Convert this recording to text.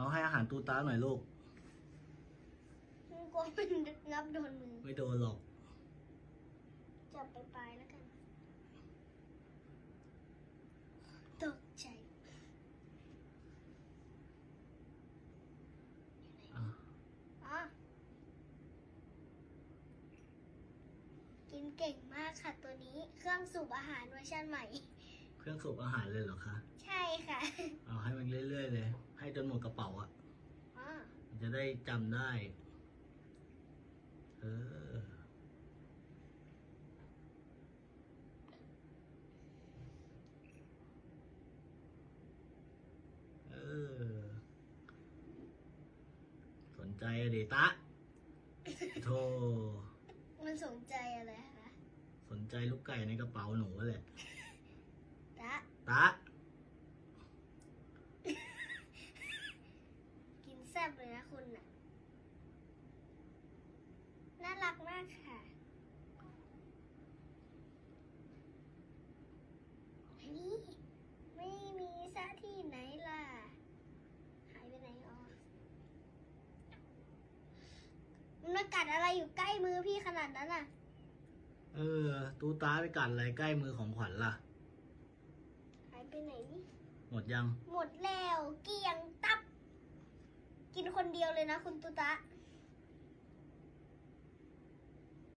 เอาให้อาหารตูตาหน่อยลูกกลัวมันงับโดนมือไม่โดนหรอก จับไปปลายๆแล้วกัน ตกใจอะอ๋อกินเก่งมากค่ะตัวนี้ เครื่องสูบอาหารเวอร์ชันใหม่ เครื่องสูบอาหารเลยเหรอคะใช่ค่ะ เอาให้มันเรื่อยๆเลย ให้จนหมดกระเป๋าอะอ๋อมันจะได้จำได้ เออ เออ สนใจอะดิตะโธ่มันสนใจอะไรคะ สนใจลูกไก่ในกระเป๋าหนูแหละ ตะตะกินแซ่บเลยนะคุณน่ะ น่ารักมากค่ะนี่ไม่มีซะที่ไหนล่ะ หายไปไหนอ๋อมันมากัดอะไรอยู่ใกล้มือพี่ขนาดนั้นอะ เออ ตูตาไปกัดอะไรใกล้มือของขวัญล่ะหาย ไปไหนนี่ หมดยัง หมดแล้ว เกลี่ยงตับ กินคนเดียวเลยนะคุณตุตะอ